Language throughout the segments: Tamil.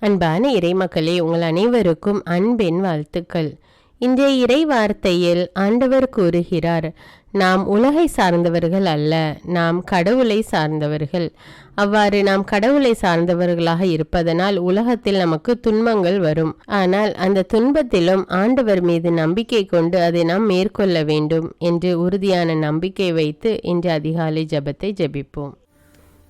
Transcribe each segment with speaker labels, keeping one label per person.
Speaker 1: அன்பான இறைமக்களே உங்கள் அனைவருக்கும் அன்பின் வாழ்த்துக்கள். இன்றைய இறை வார்த்தையில் ஆண்டவர் கூறுகிறார் நாம் உலகை சார்ந்தவர்கள் அல்ல நாம் கடவுளை சார்ந்தவர்கள். அவ்வாறு நாம் கடவுளை சார்ந்தவர்களாக இருப்பதனால் உலகத்தில் நமக்கு துன்பங்கள் வரும். ஆனால் அந்த துன்பத்திலும் ஆண்டவர் மீது நம்பிக்கை கொண்டு அதை நாம் மேற்கொள்ள வேண்டும் என்று உறுதியான நம்பிக்கை வைத்து இன்று அதிகாலை ஜெபத்தை ஜெபிப்போம்.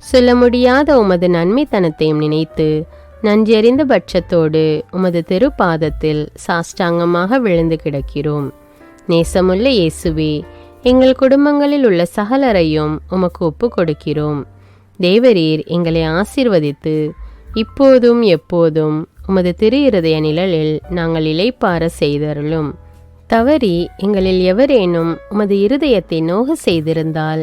Speaker 1: சொல்ல முடியாத உமது நன்மைத்தனத்தையும் நினைத்து நன்றியறிந்த பட்சத்தோடு உமது திருப்பாதத்தில் சாஷ்டாங்கமாக விழுந்து கிடக்கிறோம். நேசமுள்ள இயேசுவே எங்கள் குடும்பங்களில் உள்ள சகலரையும் உமக்கு ஒப்பு கொடுக்கிறோம். தேவரீர் எங்களை ஆசிர்வதித்து இப்போதும் எப்போதும் உமது திரு இருதய நிழலில் நாங்கள் இலைப்பார செய்தருளும். தவறி எங்களில் எவரேனும் உமது இருதயத்தை நோக செய்திருந்தால்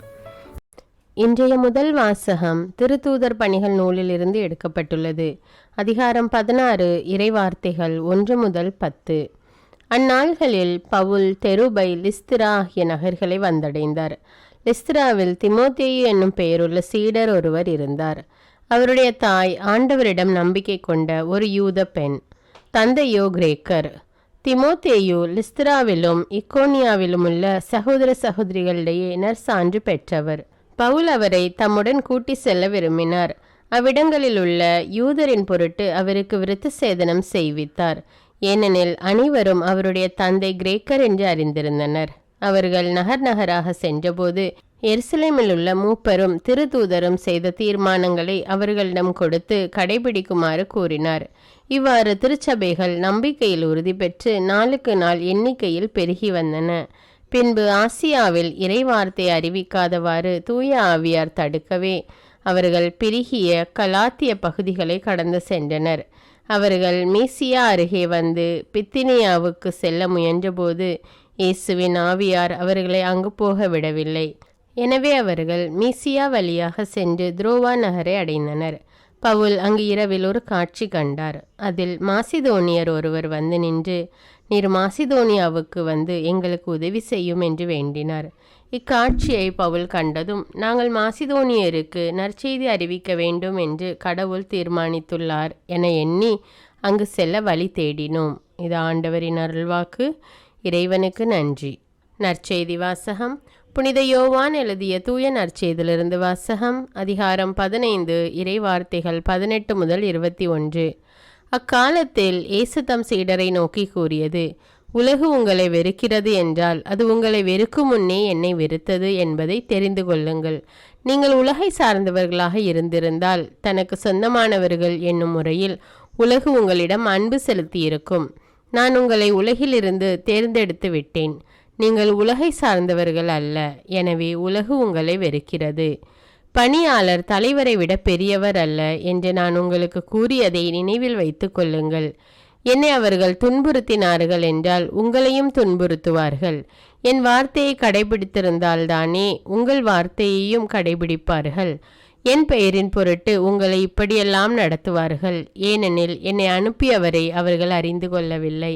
Speaker 1: இன்றைய முதல் வாசகம் திருத்தூதர் பணிகள் நூலிலிருந்து எடுக்கப்பட்டுள்ளது. அதிகாரம் பதினாறு இறைவார்த்தைகள் ஒன்று முதல் பத்து. அந்நாள்களில் பவுல் தெருபை லிஸ்திரா ஆகிய நகர்களை வந்தடைந்தார். லிஸ்திராவில் திமோத்தேயு என்னும் பெயருள்ள சீடர் ஒருவர் இருந்தார். அவருடைய தாய் ஆண்டவரிடம் நம்பிக்கை கொண்ட ஒரு யூத பெண் தந்தையோ கிரேக்கர். திமோத்தேயு லிஸ்திராவிலும் இக்கோனியாவிலும் உள்ள சகோதர சகோதரிகளிடையே நற்சான்று பெற்றவர். பவுல் அவரை தம்முடன் கூட்டி செல்ல விரும்பினார். அவ்விடங்களில் உள்ள யூதரின் பொருட்டு அவருக்கு விருத்த சேதனம் செய்வித்தார். ஏனெனில் அனைவரும் அவருடைய தந்தை கிரேக்கர் என்று அறிந்திருந்தனர். அவர்கள் நகர் நகராக சென்றபோது எருசலேமில் உள்ள மூப்பரும் திருதூதரும் செய்த தீர்மானங்களை அவர்களிடம் கொடுத்து கடைபிடிக்குமாறு கூறினார். இவ்வாறு திருச்சபைகள் நம்பிக்கையில் உறுதி பெற்று நாளுக்கு நாள் எண்ணிக்கையில் பெருகி வந்தன. பின்பு ஆசியாவில் இறைவார்த்தை அறிவிக்காதவாறு தூய ஆவியார் தடுக்கவே அவர்கள் பிரிகிய கலாத்திய பகுதிகளை கடந்து சென்றனர். அவர்கள் மீசியா அருகே வந்து பித்தினியாவுக்கு செல்ல முயன்றபோது இயேசுவின் ஆவியார் அவர்களை அங்கு போக விடவில்லை. எனவே அவர்கள் மீசியா வழியாக சென்று துரோவா நகரை அடைந்தனர். பவுல் அங்கு இரவில் ஒரு காட்சி கண்டார். அதில் மாசிதோனியர் ஒருவர் வந்து நின்று நீர் மாசிதோனியாவுக்கு வந்து எங்களுக்கு உதவி செய்யும் என்று வேண்டினார். இக்காட்சியை பவுல் கண்டதும் நாங்கள் மாசிதோனியருக்கு நற்செய்தி அறிவிக்க வேண்டும் என்று கடவுள் தீர்மானித்துள்ளார் என எண்ணி அங்கு செல்ல வழி தேடினோம். இது ஆண்டவரின் அருள்வாக்கு. இறைவனுக்கு நன்றி. நற்செய்தி வாசகம் புனித யோவான் எழுதிய தூய நற்செய்திலிருந்து வாசகம் அதிகாரம் பதினைந்து இறை வார்த்தைகள் பதினெட்டு முதல் இருபத்தி ஒன்று. அக்காலத்தில் இயேசு தம் சீடரை நோக்கி கூறியது உலகு உங்களை வெறுக்கிறது என்றால் அது உங்களை வெறுக்கும் முன்னே என்னை வெறுத்தது என்பதை தெரிந்து கொள்ளுங்கள். நீங்கள் உலகை சார்ந்தவர்களாக இருந்திருந்தால் தனக்கு சொந்தமானவர்கள் என்னும் முறையில் உலகு உங்களிடம் அன்பு செலுத்தியிருக்கும். நான் உங்களை உலகிலிருந்து தேர்ந்தெடுத்து விட்டேன். நீங்கள் உலகை சார்ந்தவர்கள் அல்ல. எனவே உலகு உங்களை வெறுக்கிறது. பணியாளர் தலைவரை விட பெரியவர் அல்ல என்று நான் உங்களுக்கு கூறியதை நினைவில் வைத்துக் கொள்ளுங்கள். என்னை அவர்கள் துன்புறுத்தினார்கள் என்றால் உங்களையும் துன்புறுத்துவார்கள். என் வார்த்தையை கடைபிடித்திருந்தால்தானே உங்கள் வார்த்தையையும் கடைபிடிப்பார்கள். என் பெயரின் பொருட்டு உங்களை இப்படியெல்லாம் நடத்துவார்கள். ஏனெனில் என்னை அனுப்பியவரை அவர்கள் அறிந்து கொள்ளவில்லை.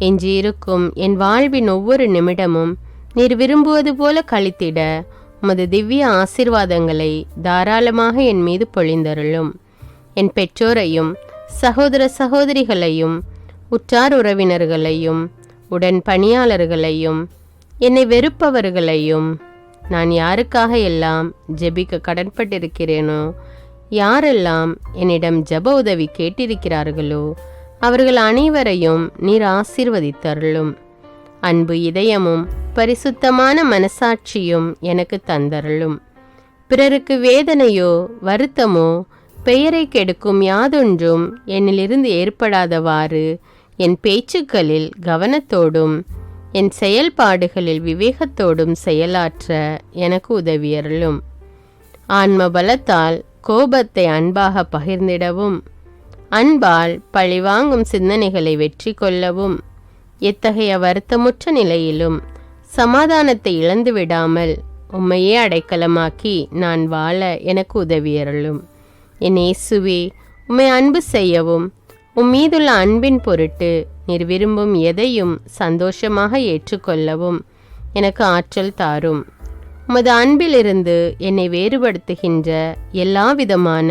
Speaker 1: எஞ்சியிருக்கும் என் வாழ்வின் ஒவ்வொரு நிமிடமும் நீர் விரும்புவது போல கழித்திட உமது திவ்ய ஆசீர்வாதங்களை தாராளமாக என் மீது பொழிந்தருளும். என் பெற்றோரையும் சகோதர சகோதரிகளையும் உற்றார் உறவினர்களையும் உடன் பணியாளர்களையும் என்னை வெறுப்பவர்களையும் நான் யாருக்காக எல்லாம் ஜெபிக்க கடன்பட்டிருக்கிறேனோ யாரெல்லாம் என்னிடம் ஜெப உதவி கேட்டிருக்கிறார்களோ அவர்கள் அனைவரையும் நீர் ஆசீர்வதித்தருளும். அன்பு இதயமும் பரிசுத்தமான மனசாட்சியும் எனக்கு தந்தருளும். பிறருக்கு வேதனையோ வருத்தமோ பெயரை கெடுக்கும் யாதொன்றும் என்னிலிருந்து ஏற்படாதவாறு என் பேச்சுக்களில் கவனத்தோடும் என் செயல்பாடுகளில் விவேகத்தோடும் செயலாற்ற எனக்கு உதவியருளும். ஆன்ம பலத்தால் கோபத்தை அன்பாக பகிர்ந்திடவும். அன்பால் பழிவாங்கும் சிந்தனைகளை வெற்றி கொள்ளவும். எத்தகைய வருத்தமுற்ற நிலையிலும் சமாதானத்தை இழந்து விடாமல் உம்மையே அடைக்கலமாக்கி நான் வாழ எனக்கு உதவியருளும். என் இயேசுவே உம்மை அன்பு செய்யவும் உம் மீதுள்ள அன்பின் பொருட்டு நீர் விரும்பும் எதையும் சந்தோஷமாக ஏற்றுக்கொள்ளவும் எனக்கு ஆற்றல் தாரும். உமது அன்பிலிருந்து என்னை வேறுபடுத்துகின்ற எல்லா விதமான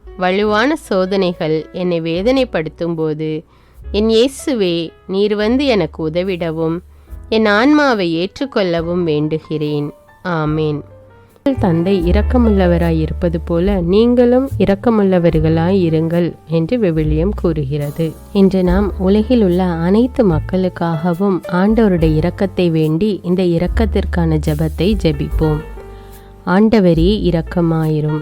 Speaker 1: வலுவான சோதனைகள் என்னை வேதனைப்படுத்தும் போது என் இயேசுவே நீர் வந்து எனக்கு உதவிடவும் என் ஆன்மாவை ஏற்றுக்கொள்ளவும் வேண்டுகிறேன். ஆமேன். தந்தை இரக்கமுள்ளவராய் இருப்பது போல நீங்களும் இரக்கமுள்ளவர்களாய் இருங்கள் என்று விவிலியம் கூறுகிறது. இன்று நாம் உலகில் உள்ள அனைத்து மக்களுக்காகவும் ஆண்டவருடைய இரக்கத்தை வேண்டி இந்த இரக்கத்திற்கான ஜெபத்தை ஜெபிப்போம். ஆண்டவரே இரக்கமாயிரும்.